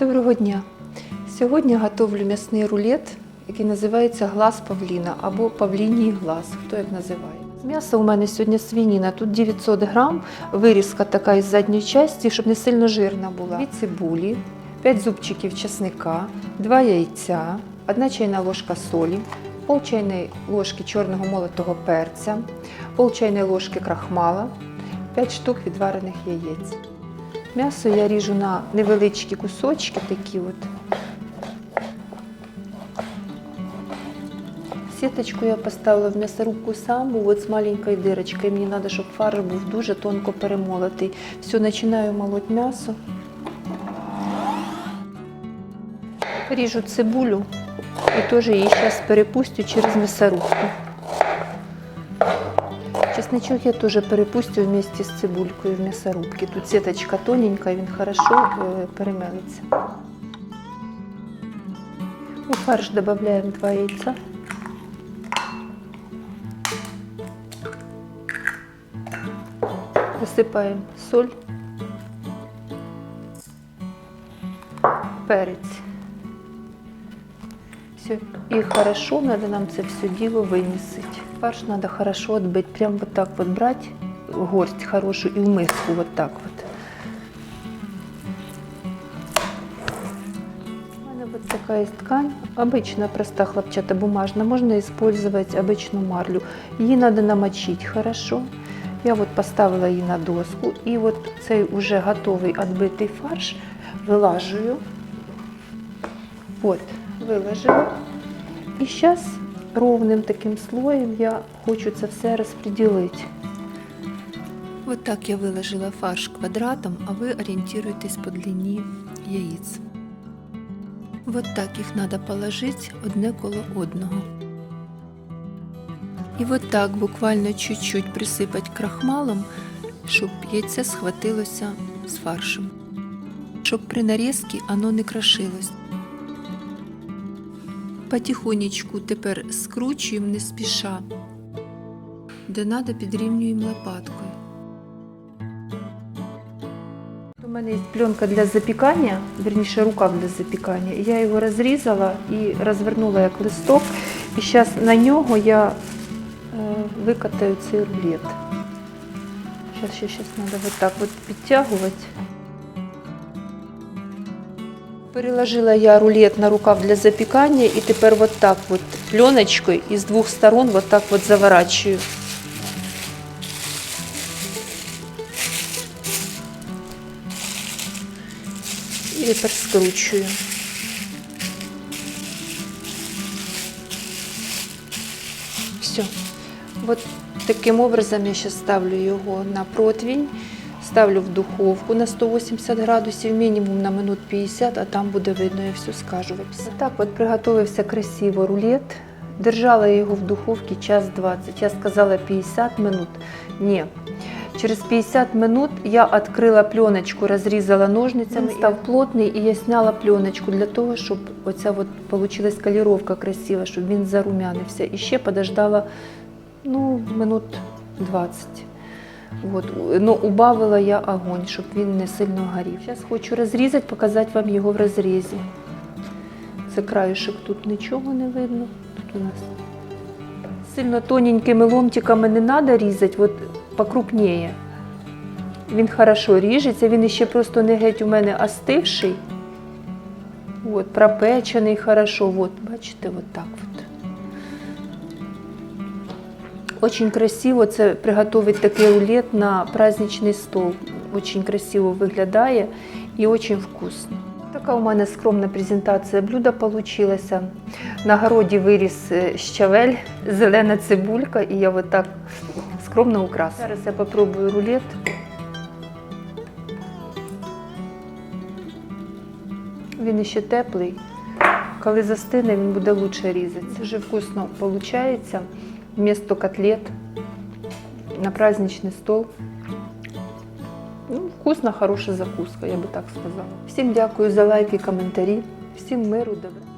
Доброго дня! Сьогодні готовлю м'ясний рулет, який називається глаз павліна або павліній глаз, хто як називає. М'ясо у мене сьогодні свініна, тут 900 грам, вирізка така із задньої частини, щоб не сильно жирна була. Дві цибулі, 5 зубчиків чесника, 2 яйця, 1 чайна ложка солі, пол чайної ложки чорного молотого перця, пол чайної ложки крахмала, 5 штук відварених яєць. М'ясо я ріжу на невеличкі кусочки такі от. Сіточку я поставила в м'ясорубку саму, от з маленькою дирочкою. Мені треба, щоб фарш був дуже тонко перемолотий. Все, починаю молоть м'ясо. Ріжу цибулю і теж її зараз перепустю через м'ясорубку. Чесничок я тоже перепустю вместе с цибулькой в мясорубке. Тут сеточка тоненькая, він хорошо е, перемелиться. У фарш добавляем два яйца. Высыпаем соль, перец. Все. И хорошо надо нам це все дело вымесить. Фарш надо хорошо отбить. Прям вот так вот брать горсть хорошую и в миску вот так вот. Вот такая есть ткань. Обычная проста хлопчатобумажная. Можно использовать обычную марлю. Її надо намочить хорошо. Я вот поставила її на доску. І от цей уже готовий отбитий фарш вилажую. Вот, виложила. І зараз ровним таким слоєм я хочу це все розподілити. Вот так я виложила фарш квадратом, а ви орієнтуєтесь по длині яиц. Вот так їх треба положити одне коло одного. І вот так буквально чуть-чуть присипати крахмалом, щоб яйце схватилося з фаршем. Щоб при нарізці воно не крошилось. Потихонечку тепер скручуємо не спіша, де треба підрівнюємо лопаткою. У мене є пленка для запікання, верніше рукав для запікання. Я його розрізала і розвернула як листок. І зараз на нього я е, викатаю цей рулет. Зараз ще щас треба вот так от підтягувати. Переложила я рулет на рукав для запікання і тепер вот так вот пленочкою із двох сторон вот так вот заворачиваю. І тепер скручую. Все. Вот таким образом я сейчас ставлю його на противень, ставлю в духовку на 180 градусів, мінімум на минут 50, а там буде видно, я все скажу в описі. Так от приготовився красиво рулет. Держала я його в духовці час 20. Я сказала 50 минут. Ні. Через 50 минут я відкрила пленочку, розрізала ножницями, став плотний, і я зняла пленочку для того, щоб оця от получилась каліровка красива, щоб він зарум'янився. І ще подождала ну, минут 20. От. Ну, убавила я огонь, щоб він не сильно горів. Зараз хочу розрізати, показати вам його в розрізі. Це краюшек, тут нічого не видно. Тут у нас сильно тоненькими ломтиками не треба різати, от покрупніє. Він хорошо ріжеться, він ще просто не геть у мене остивший. От, пропечений хорошо. От, бачите, от так Очень красиво це приготувати такий рулет на праздничний стол. Очень красиво виглядає і очень вкусно. Така у мене скромна презентація блюда получилася. На городі виріс е, щавель, зелена цибулька, і я вот так скромно украсила. Зараз я попробую рулет. Він ще теплий. Коли застине, він буде лучше різатися. Дуже вкусно виходить. Вместо котлет на праздничный стол. Ну, вкусна, хороша закуска, я би так сказала. Всім дякую за лайки, коментарі. Всім миру, добра.